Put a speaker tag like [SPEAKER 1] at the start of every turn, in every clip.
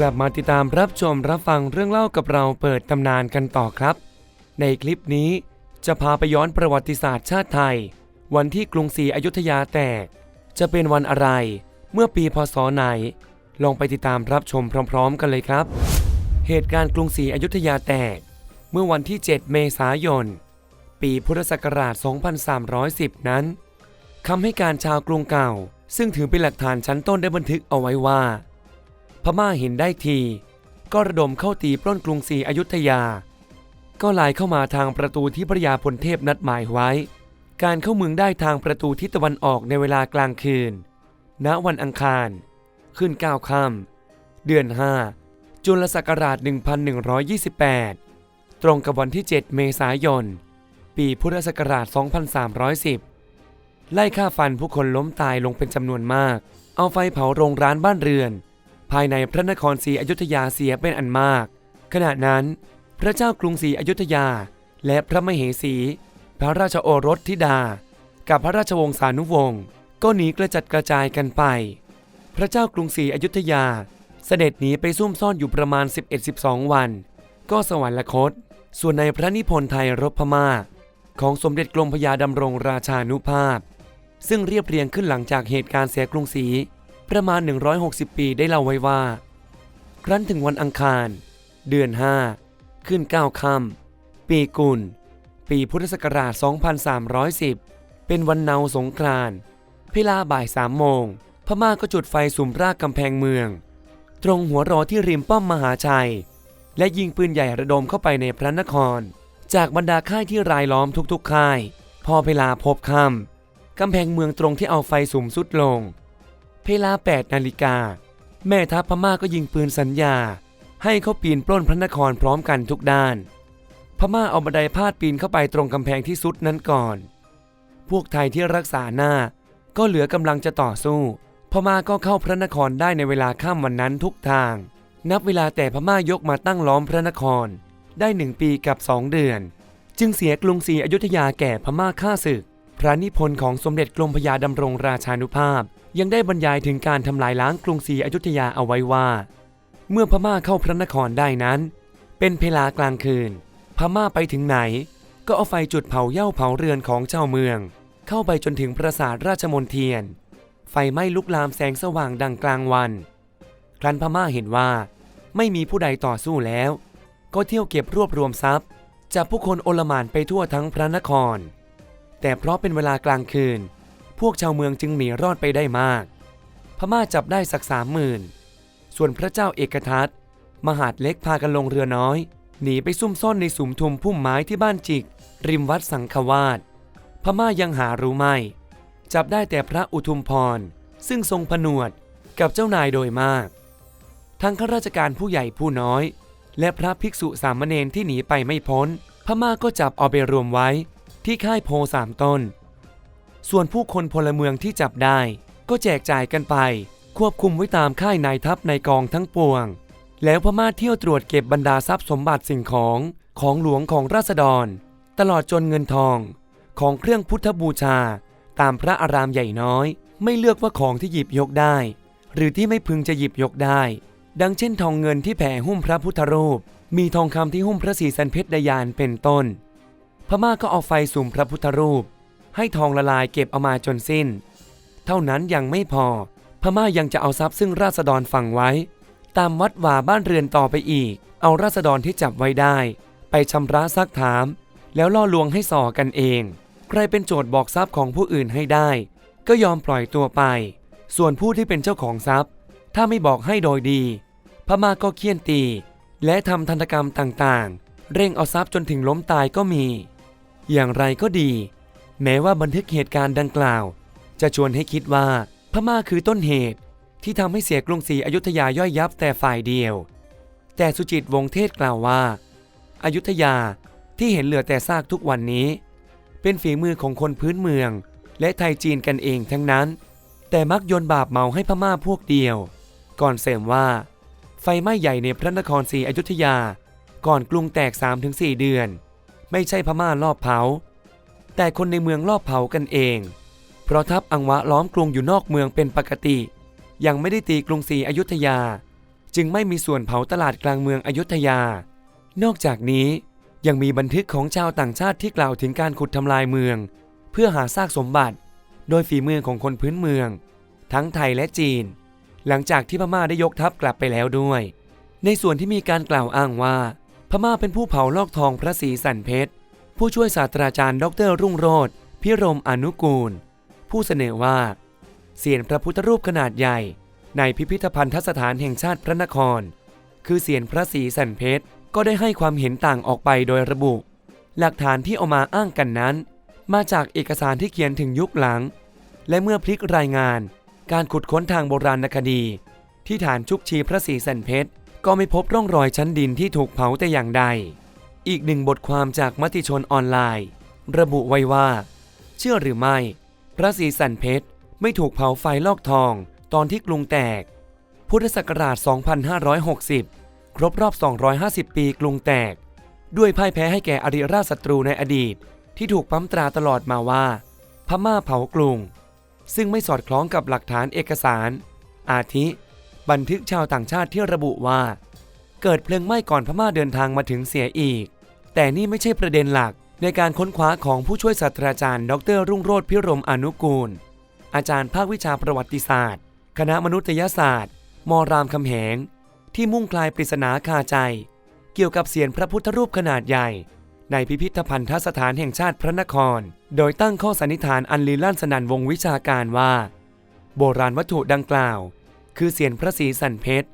[SPEAKER 1] กลับมาติดตามรับชมรับฟังเรื่องเล่ากับเราเปิดตำนานกันต่อครับ ในคลิปนี้จะพาไปย้อนประวัติศาสตร์ชาติไทย วันที่กรุงศรีอยุธยาแตก จะเป็นวันอะไร เมื่อปีพศไหน ลองไปติดตามรับชมพร้อม ๆ กันเลยครับ เหตุการณ์กรุงศรีอยุธยาแตก เมื่อวันที่ 7 เมษายน ปีพุทธศักราช 2310 นั้นคำให้การชาวกรุงเก่า ซึ่งถือเป็นหลักฐานชั้นต้นได้บันทึกเอาไว้ว่า ม่าเห็นได้ที ก็ระดมเข้าตีปล้นกรุงศรีอยุธยา ก็ลายเข้ามาทางประตูที่พระยาพลเทพนัดหมายไว้ การเข้าเมืองได้ทางประตูทิศตะวันออกในเวลากลางคืน ณวันอังคาร ขึ้น9ค่ำเดือน5จุลศักราช 1128 ตรงกับวันที่ 7 เมษายน ปีพุทธศักราช 2310 ไล่ฆ่าฟันผู้คนล้มตายลงเป็นจำนวนมาก เอาไฟเผาโรงร้านบ้านเรือน ภายในพระนครศรีอยุธยาเสียเป็นอันมาก ขณะนั้น พระเจ้ากรุงศรีอยุธยา และพระมเหสี พระราชโอรสธิดา กับพระราชวงศานุวงศ์ก็หนีกระจัดกระจายกันไป พระเจ้ากรุงศรีอยุธยา เสด็จหนีไปซุ่มซ่อนอยู่ประมาณ 11-12 วัน ก็สวรรคต ส่วนในพระนิพนธ์ไทยรบพม่าของสมเด็จกรมพยาดำรงราชานุภาพ ซึ่งเรียบเรียงขึ้นหลังจากเหตุการณ์เสียกรุงศรี ประมาณ 160 ปีได้เล่าไว้ว่า ครั้นถึงวันอังคาร เดือน 5 ขึ้น 9 ค่ำปีกุล ปีพุทธศักราช 2310 เป็นวันเนาสงกรานต์เวลาบ่ายสามโมง พม่าก็จุดไฟสุมรากกำแพงเมือง ตรงหัวรอที่ริมป้อมมหาชัย และยิงปืนใหญ่ระดมเข้าไปในพระนคร จากบรรดาค่ายที่รายล้อมทุกๆค่าย พอเวลาพบค่ำกำแพงเมืองตรงที่เอาไฟสุมสุดลง เวลา 8 นาฬิกา แม่ทัพพม่าก็ยิงปืนสัญญา ให้เขาปีนปล้นพระนครพร้อมกันทุกด้าน พม่าเอาบันไดพาดปีนเข้าไปตรงกำแพงที่สุดนั้นก่อน พวกไทยที่รักษาหน้า ก็เหลือกำลังจะต่อสู้ พม่าก็เข้าพระนครได้ในเวลาค่ำวันนั้นทุกทาง นับเวลาแต่พม่ายกมาตั้งล้อมพระนคร ได้หนึ่งปีกับสองเดือน จึงเสียกรุงศรีอยุธยาแก่พม่าฆ่าศึก พระนิพนธ์ของสมเด็จกรมพยาดำรงราชานุภาพ ยังได้บรรยายถึงการทำลายล้างกรุงศรีอยุธยาเอาไว้ว่า เมื่อพม่าเข้าพระนครได้นั้น เป็นเวลากลางคืน พม่าไปถึงไหน ก็เอาไฟจุดเผาเย้าเผาเรือนของเจ้าเมือง เข้าไปจนถึงปราสาทราชมนเทียน ไฟไหม้ลุกลามแสงสว่างดังกลางวัน ครั้นพม่าเห็นว่าไม่มีผู้ใดต่อสู้แล้ว ก็เที่ยวเก็บรวบรวมทรัพย์จากผู้คนโอลหม่านไปทั่วทั้งพระนคร แต่เพราะเป็นเวลากลางคืน พวกชาวเมืองจึงหนีรอดไปได้มาก พม่าจับได้สักสามหมื่นส่วนพระเจ้าเอกทัตมหาดเล็กพากันลงเรือน้อย หนีไปซุ่มซ่อนในสุมทุมพุ่มไม้ที่บ้านจิก ริมวัดสังฆวาสพม่ายังหารู้ไม่ จับได้แต่พระอุทุมพร ซึ่งทรงผนวดกับเจ้านายโดยมาก ทั้งข้าราชการผู้ใหญ่ผู้น้อย และพระภิกษุสามเณรที่หนีไปไม่พ้น พม่าก็จับเอาไปรวมไว้ที่ค่ายโพสามต้น ส่วนผู้คนพลเมืองที่จับได้ ก็แจกจ่ายกันไป ควบคุมไว้ตามค่ายนายทัพในกองทั้งปวง แล้วพม่าเที่ยวตรวจเก็บบรรดาทรัพย์สมบัติสิ่งของของหลวงของราษฎร ตลอดจนเงินทอง ของเครื่องพุทธบูชา ตามพระอารามใหญ่น้อย ไม่เลือกว่าของที่หยิบยกได้ หรือที่ไม่พึงจะหยิบยกได้ ดังเช่นทองเงินที่แผ่หุ้มพระพุทธรูป มีทองคำที่หุ้มพระศรีสันเพชรดยานเป็นต้น พม่าก็เอาไฟสุ่มพระพุทธรูป ให้ทองละลายเก็บเอามาจนสิ้น เท่านั้นยังไม่พอ พม่ายังจะเอาทรัพย์ซึ่งราษฎรฝังไว้ ตามวัดว่าบ้านเรือนต่อไปอีก เอาราษฎรที่จับไว้ได้ ไปชำระซักถาม แล้วล่อลวงให้ส่อกันเอง ใครเป็นโจทย์บอกทรัพย์ของผู้อื่นให้ได้ ก็ยอมปล่อยตัวไป ส่วนผู้ที่เป็นเจ้าของทรัพย์ ถ้าไม่บอกให้โดยดี พม่าก็เคี่ยนตี และทำทันกรรมต่างๆ เร่งเอาทรัพย์จนถึงล้มตายก็มี อย่างไรก็ดี แม้ว่าบันทึกเหตุการณ์ดังกล่าว จะชวนให้คิดว่าพม่าคือต้นเหตุ ที่ทำให้เสียกรุงศรีอยุธยาย่อยยับแต่ฝ่ายเดียว แต่สุจิตวงศ์เทศกล่าวว่าอายุธยาที่เห็นเหลือแต่ซากทุกวันนี้ เป็นฝีมือของคนพื้นเมือง และไทยจีนกันเองทั้งนั้น แต่มักโยนบาปเมาให้พม่าพวกเดียว ก่อนเสริมว่า ไฟไหม้ใหญ่ในพระนครศรีอยุธยา ก่อนกรุงแตก 3-4 เดือน ไม่ใช่พม่ารอบเผา แต่คนในเมืองรอบเผากันเอง เพราะทัพอังวะล้อมกรุงอยู่นอกเมืองเป็นปกติ ยังไม่ได้ตีกรุงศรีอยุธยา จึงไม่มีส่วนเผาตลาดกลางเมืองอยุธยา นอกจากนี้ยังมีบันทึกของชาวต่างชาติที่กล่าวถึงการขุดทำลายเมือง เพื่อหาซากสมบัติ โดยฝีมือของคนพื้นเมือง ทั้งไทยและจีน หลังจากที่พม่าได้ยกทัพกลับไปแล้วด้วย ในส่วนที่มีการกล่าวอ้างว่า พม่าเป็นผู้เผาลอกทองพระศรีสันเพชร ผู้ช่วยศาสตราจารย์ดร รุ่งโรธพิรมอนุกูล ผู้เสนอว่าเสียนพระพุทธรูปขนาดใหญ่ ในพิพิธภัณฑสถานแห่งชาติพระนคร คือเสียนพระศรีสันเพชรก็ได้ให้ความเห็นต่างออกไปโดยระบุ หลักฐานที่เอามาอ้างกันนั้น มาจากเอกสารที่เขียนถึงยุคหลัง และเมื่อพลิกรายงาน การขุดค้นทางโบราณคดี ที่ฐานชุกชีพระศรีสันเพชรก็ไม่พบร่องรอยชั้นดินที่ถูกเผาแต่อย่างใด อีกหนึ่งบทความจากมติชนออนไลน์ ระบุไว้ว่า เชื่อหรือไม่ พระศรีสันเพชรไม่ถูกเผาไฟลอกทอง ตอนที่กรุงแตก พุทธศักราช 2560 ครบรอบ 250 ปีกรุงแตก ด้วยพ่ายแพ้ให้แก่อริราชศัตรูในอดีต ที่ถูกปั๊มตราตลอดมาว่า พม่าเผากรุง ซึ่งไม่สอดคล้องกับหลักฐานเอกสาร อาทิ บันทึกชาวต่างชาติที่ระบุว่า เกิดเพลิงไหม้ก่อนพม่าเดินทางมาถึงเสียอีก แต่นี่ไม่ใช่ประเด็นหลัก ในการค้นคว้าของผู้ช่วยศาสตราจารย์ ดร รุ่งโรธพิรมอนุกูล อาจารย์ภาควิชาประวัติศาสตร์ คณะมนุษยศาสตร์ มรามคำแหง ที่มุ่งคลายปริศนาคาใจ เกี่ยวกับเสียนพระพุทธรูปขนาดใหญ่ ในพิพิธภัณฑสถานแห่งชาติพระนคร โดยตั้งข้อสันนิษฐานอันลีลั่นสนันวงวิชาการว่า โบราณวัตถุดังกล่าว คือเสียนพระศรีสันเพชร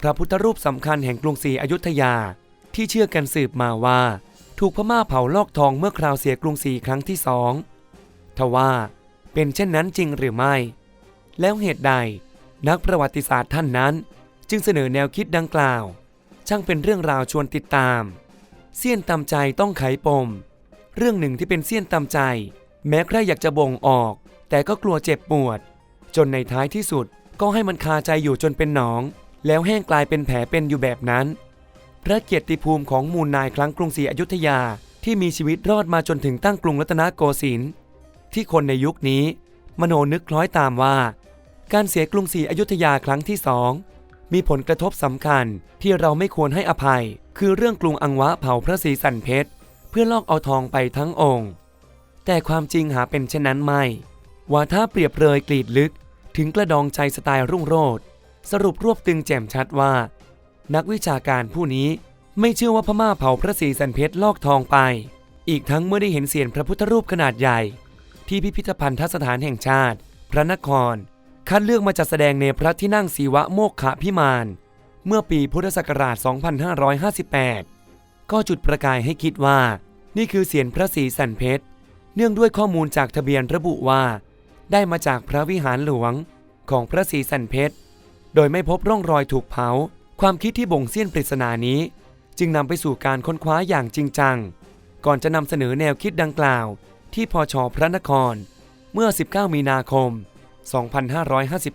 [SPEAKER 1] พระพุทธรูปสำคัญแห่งกรุงศรีอยุธยา ที่เชื่อกันสืบมาว่า ถูกพม่าเผาลอกทองเมื่อคราวเสียกรุงศรีครั้งที่สองทว่าเป็นเช่นนั้นจริงหรือไม่ แล้วเหตุใดนักประวัติศาสตร์ท่านนั้น จึงเสนอแนวคิดดังกล่าว ช่างเป็นเรื่องราวชวนติดตาม เสี้ยนตำใจต้องไขปม เรื่องหนึ่งที่เป็นเสี้ยนตำใจ แม้ใครอยากจะบ่งออก แต่ก็กลัวเจ็บปวด จนในท้ายที่สุดก็ให้มันคาใจอยู่จนเป็นหนอง แล้วแห้งกลายเป็นแผลเป็นอยู่แบบนั้น พระเกียรติภูมิของมูลนายครั้งกรุงศรีอยุธยาที่มีชีวิตรอดมาจนถึงตั้งกรุงรัตนโกสินทร์ที่คนในยุคนี้ มโนนึกคล้อยตามว่า การเสียกรุงศรีอยุธยาครั้งที่สองมีผลกระทบสำคัญที่เราไม่ควรให้อภัย คือเรื่องกรุงอังวะเผาพระศรีสันเพชร เพื่อลอกเอาทองไปทั้งองค์ แต่ความจริงหาเป็นเช่นนั้นไม่ ว่าถ้าเปรียบเปรยกรีดลึก ถึงกระดองใจสไตล์รุ่งโรจน์สรุปรวบตึงแจ่มชัดว่า นักวิชาการผู้นี้ไม่เชื่อว่าพม่าเผาพระศรีสันเพชรลอกทองไป อีกทั้งเมื่อได้เห็นเสียนพระพุทธรูปขนาดใหญ่ ที่พิพิธภัณฑสถานแห่งชาติ พระนคร คัดเลือกมาจัดแสดงในพระที่นั่งสีวะโมกขะพิมานเมื่อปีพุทธศักราช 2558 ก็จุดประกายให้คิดว่า นี่คือเสียนพระศรีสันเพชร เนื่องด้วยข้อมูลจากทะเบียนระบุว่า ได้มาจากพระวิหารหลวงของพระศรีสันเพชร โดยไม่พบร่องรอยถูกเผา ความคิดที่บ่งเสี้ยนปริศนานี้ จึงนำไปสู่การค้นคว้าอย่างจริงจัง ก่อนจะนำเสนอแนวคิดดังกล่าว ที่พอชอพระนคร เมื่อ 19 มีนาคม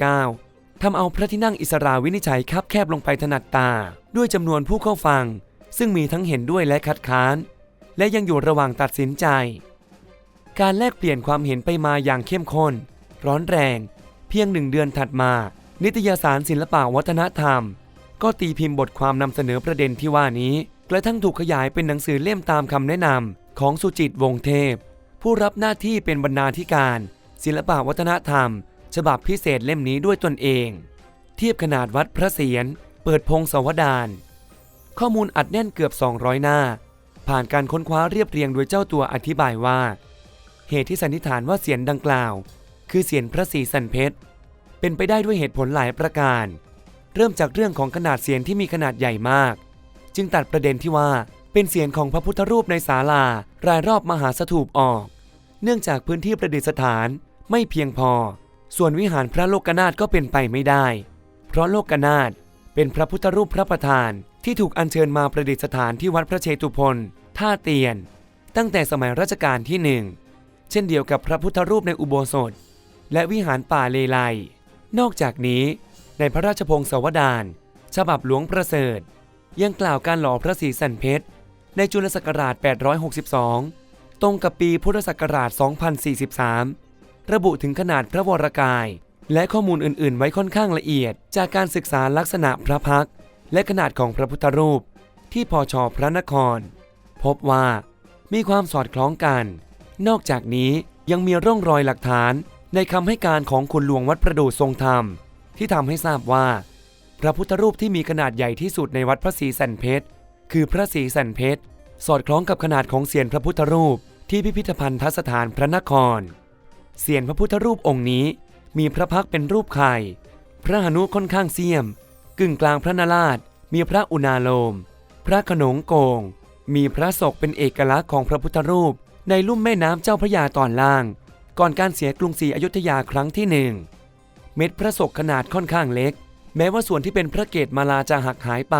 [SPEAKER 1] 2559 ทำเอาพระที่นั่งอิสราวินิจัยคับแคบลงไปถนัดตา ด้วยจำนวนผู้เข้าฟัง ซึ่งมีทั้งเห็นด้วยและคัดค้าน และยังอยู่ระหว่างตัดสินใจ การแลกเปลี่ยนความเห็นไปมาอย่างเข้มข้น ร้อนแรง เพียงหนึ่งเดือนถัดมา นิตยสารศิลปะวัฒนธรรม ก็ตีพิมพ์บทความนำเสนอประเด็นที่ว่านี้ กระทั่งถูกขยายเป็นหนังสือเล่มตามคำแนะนำของสุจิตวงศ์เทพ ผู้รับหน้าที่เป็นบรรณาธิการ ศิลปวัฒนธรรม ฉบับพิเศษเล่มนี้ด้วยตนเอง เทียบขนาดวัดพระเศียรเปิดพงศาวดารข้อมูลอัดแน่นเกือบ 200 หน้า ผ่านการค้นคว้าเรียบเรียงโดยเจ้าตัวอธิบายว่า เหตุที่สันนิษฐานว่าเสียนดังกล่าว คือเสียนพระศรีสันเพชรเป็นไปได้ด้วยเหตุผลหลายประการ เริ่มจากเรื่องของขนาดเสียนที่มีขนาดใหญ่มาก จึงตัดประเด็นที่ว่าเป็นเสียนของพระพุทธรูปในศาลารายรอบมหาสถูปออก เนื่องจากพื้นที่ประดิษฐานไม่เพียงพอ ส่วนวิหารพระโลกนาถก็เป็นไปไม่ได้ เพราะโลกนาถเป็นพระพุทธรูปพระประธานที่ถูกอัญเชิญมาประดิษฐานที่วัดพระเชตุพนท่าเตียน ตั้งแต่สมัยรัชกาลที่หนึ่งเช่นเดียวกับพระพุทธรูปในอุโบสถ และวิหารป่าเลไลนอกจากนี้ ในพระราชพงศาวดารฉบับหลวงประเสริฐ ยังกล่าวการหล่อพระศรีสันเพชร ในจุลศักราช 862 ตรงกับปีพุทธศักราช 2043 ระบุถึงขนาดพระวรกาย และข้อมูลอื่น ๆ ไว้ค่อนข้างละเอียด จากการศึกษาลักษณะพระพักและขนาดของพระพุทธรูปที่พอชอพระนคร พบว่ามีความสอดคล้องกัน นอกจากนี้ยังมีร่องรอยหลักฐานในคำให้การของคุณหลวงวัดประดูทรงธรรม ที่ทำให้ทราบว่า พระพุทธรูปที่มีขนาดใหญ่ที่สุดในวัดพระศรีสันเพชรคือพระศรีสันเพชรสอดคล้องกับขนาดของเสียนพระพุทธรูปที่พิพิธภัณฑสถานพระนคร เสียนพระพุทธรูปองค์นี้ มีพระพักเป็นรูปไข่ พระหนุค่อนข้างเสียม กึ่งกลางพระนาราชมีพระอุณาโลม พระขนงโกง มีพระศกเป็นเอกลักษณ์ของพระพุทธรูป ในลุ่มแม่น้ำเจ้าพระยาตอนล่าง ก่อนการเสียกรุงศรีอยุธยาครั้งที่หนึ่ง เม็ดพระศกขนาดค่อนข้างเล็ก แม้ว่าส่วนที่เป็นพระเกศมาลาจะหักหายไป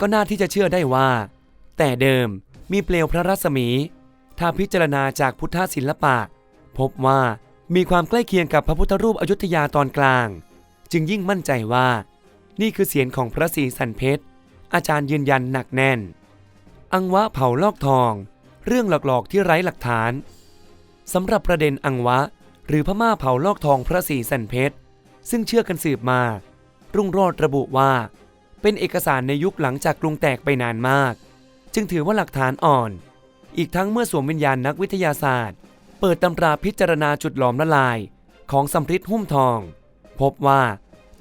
[SPEAKER 1] ก็น่าที่จะเชื่อได้ว่า แต่เดิมมีเปลวพระรัศมี ถ้าพิจารณาจากพุทธศิลปะ พบว่ามีความใกล้เคียงกับพระพุทธรูปอยุธยาตอนกลาง จึงยิ่งมั่นใจว่า นี่คือเสียงของพระศรีสันเพชรอาจารย์ยืนยันหนักแน่น อังวะเผาลอกทอง เรื่องหลอกๆที่ไร้หลักฐานสำหรับประเด็นอังวะ หรือพม่าเผาลอกทองพระศรีสันเพชร ซึ่งเชื่อกันสืบมา รุ่งโรจน์ระบุว่า เป็นเอกสารในยุคหลังจากกรุงแตกไปนานมาก จึงถือว่าหลักฐานอ่อน อีกทั้งเมื่อสวมวิญญาณนักวิทยาศาสตร์ เปิดตำราพิจารณาจุดหลอมละลาย ของสัมฤทธิ์หุ้มทอง พบว่า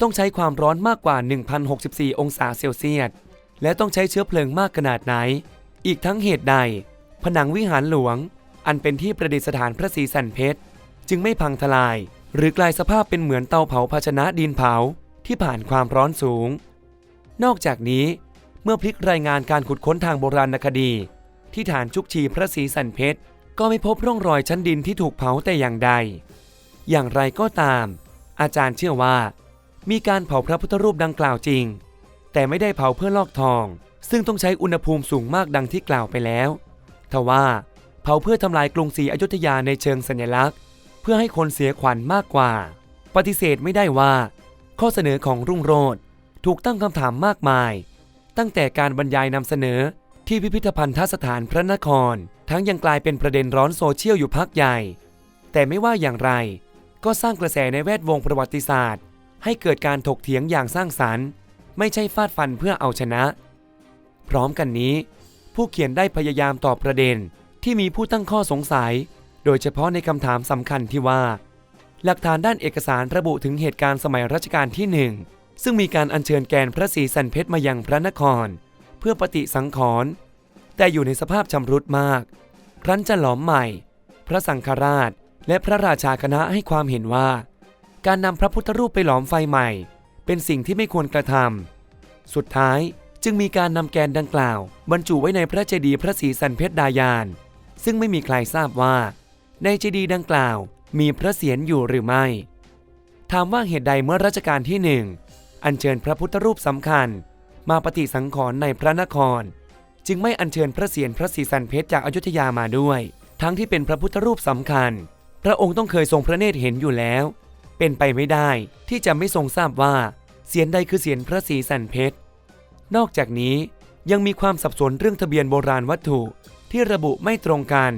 [SPEAKER 1] ต้องใช้ความร้อนมากกว่า 1,064 องศาเซลเซียส และต้องใช้เชื้อเพลิงมากขนาดไหน อีกทั้งเหตุใด ผนังวิหารหลวง อันเป็นที่ประดิษฐานพระศรีสันเพชร จึงไม่พังทลาย หรือกลายสภาพเป็นเหมือนเตาเผาภาชนะดินเผาที่ผ่านความร้อนสูง นอกจากนี้เมื่อพลิกรายงานการขุดค้นทางโบราณคดี ที่ฐานจุกชีพระศรีสันเพชรก็ไม่พบร่องรอยชั้นดินที่ถูกเผาแต่อย่างใด อย่างไรก็ตาม อาจารย์เชื่อว่า มีการเผาพระพุทธรูปดังกล่าวจริง แต่ไม่ได้เผาเพื่อลอกทอง ซึ่งต้องใช้อุณหภูมิสูงมากดังที่กล่าวไปแล้วทว่าเผาเพื่อทำลายกรุงศรีอยุธยาในเชิงสัญลักษณ์ พื่อให้คนเสียขวัญมากกว่า ปฏิเสธไม่ได้ว่า ข้อเสนอของรุ่งโรจน์ถูกตั้งคำถามมากมาย ตั้งแต่การบรรยายนำเสนอที่พิพิธภัณฑสถานพระนคร ทั้งยังกลายเป็นประเด็นร้อนโซเชียลอยู่พักใหญ่ แต่ไม่ว่าอย่างไร ก็สร้างกระแสในแวดวงประวัติศาสตร์ ให้เกิดการถกเถียงอย่างสร้างสรรค์ ไม่ใช่ฟาดฟันเพื่อเอาชนะ พร้อมกันนี้ ผู้เขียนได้พยายามตอบประเด็นที่มีผู้ตั้งข้อสงสัย โดยเฉพาะในคำถามสำคัญที่ว่า หลักฐานด้านเอกสารระบุถึงเหตุการณ์สมัยรัชกาลที่หนึ่งซึ่งมีการอัญเชิญแกนพระศรีสันเพชรมายังพระนคร เพื่อปฏิสังขรณ์แต่อยู่ในสภาพชำรุดมาก ครั้นจะหลอมใหม่ พระสังฆราช และพระราชาคณะให้ความเห็นว่า การนำพระพุทธรูปไปหลอมไฟใหม่ เป็นสิ่งที่ไม่ควรกระทำสุดท้ายจึงมีการนำแกนดังกล่าว บรรจุไว้ในพระเจดีย์พระศรีสันเพชรดายาน ซึ่งไม่มีใครทราบว่า ในเจดีย์ดังกล่าว มีพระเศียรอยู่หรือไม่ ถามว่าเหตุใดเมื่อรัชกาลที่หนึ่งอัญเชิญพระพุทธรูปสำคัญ มาปฏิสังขรณ์ในพระนคร จึงไม่อัญเชิญพระเศียรพระศรีสันเพชรจากอยุธยามาด้วย ทั้งที่เป็นพระพุทธรูปสำคัญ พระองค์ต้องเคยทรงพระเนตรเห็นอยู่แล้ว เป็นไปไม่ได้ที่จะไม่ทรงทราบว่าเสียนใดคือเสียนพระศรีสันเพชร นอกจากนี้ยังมีความสับสนเรื่องทะเบียนโบราณวัตถุที่ระบุไม่ตรงกัน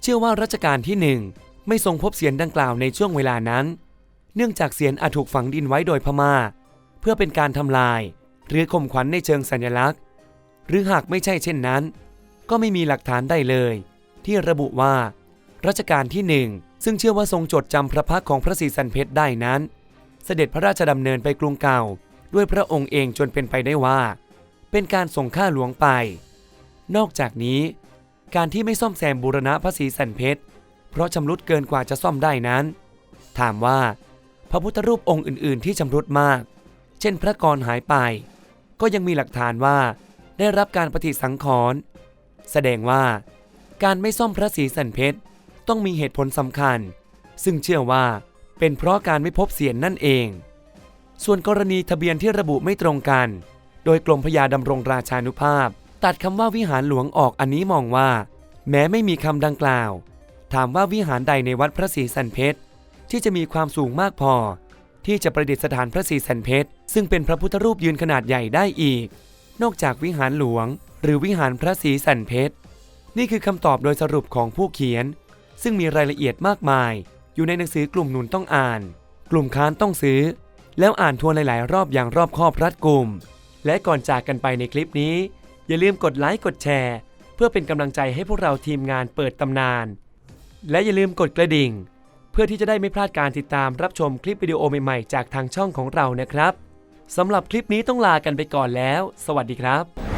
[SPEAKER 1] เชื่อว่ารัชกาลที่หนึ่งไม่ทรงพบเสียนดังกล่าวในช่วงเวลานั้น เนื่องจากเสียนอาจถูกฝังดินไว้โดยพม่า เพื่อเป็นการทำลาย หรือข่มขวัญในเชิงสัญลักษณ์ หรือหากไม่ใช่เช่นนั้น ก็ไม่มีหลักฐานได้เลย ที่ระบุว่า รัชกาลที่หนึ่งซึ่งเชื่อว่าทรงจดจำพระพักของพระศรีสันเพชรได้นั้น เสด็จพระราชดำเนินไปกรุงเก่า ด้วยพระองค์เองจนเป็นไปได้ว่า เป็นการส่งข้าหลวงไป นอกจากนี้ การที่ไม่ซ่อมแซมบูรณะพระศรีสันเพชร เพราะชำรุดเกินกว่าจะซ่อมได้นั้น ถามว่า พระพุทธรูปองค์อื่น ๆ ที่ชำรุดมาก เช่นพระกรหายไป ก็ยังมีหลักฐานว่าได้รับการปฏิสังขรณ์แสดงว่า การไม่ซ่อมพระศรีสันเพชรต้องมีเหตุผลสำคัญ ซึ่งเชื่อว่าเป็นเพราะการไม่พบเสียนนั่นเอง ส่วนกรณีทะเบียนที่ระบุไม่ตรงกัน โดยกรมพยาดำรงราชานุภาพ ตัดคำว่าวิหารหลวงออกอันนี้มองว่า แม้ไม่มีคำดังกล่าว ถามว่าวิหารใดในวัดพระศรีสันเพชรที่จะมีความสูงมากพอ ที่จะประดิษฐานพระศรีสันเพชรซึ่งเป็นพระพุทธรูปยืนขนาดใหญ่ได้อีก นอกจากวิหารหลวง หรือวิหารพระศรีสันเพชรนี่คือคำตอบโดยสรุปของผู้เขียน ซึ่งมีรายละเอียดมากมาย อยู่ในหนังสือกลุ่มหนุนต้องอ่าน กลุ่มค้านต้องซื้อ แล้วอ่านทวนหลาย ๆ รอบอย่างรอบคอบรัดกุมและก่อนจากกันไปในคลิปนี้ อย่าลืมกดไลค์กดแชร์ เพื่อเป็นกำลังใจให้พวกเราทีมงานเปิดตำนาน และอย่าลืมกดกระดิ่ง เพื่อที่จะได้ไม่พลาดการติดตามรับชมคลิปวิดีโอใหม่ๆ จากทางช่องของเรานะครับสำหรับคลิปนี้ต้องลากันไปก่อนแล้ว สวัสดีครับ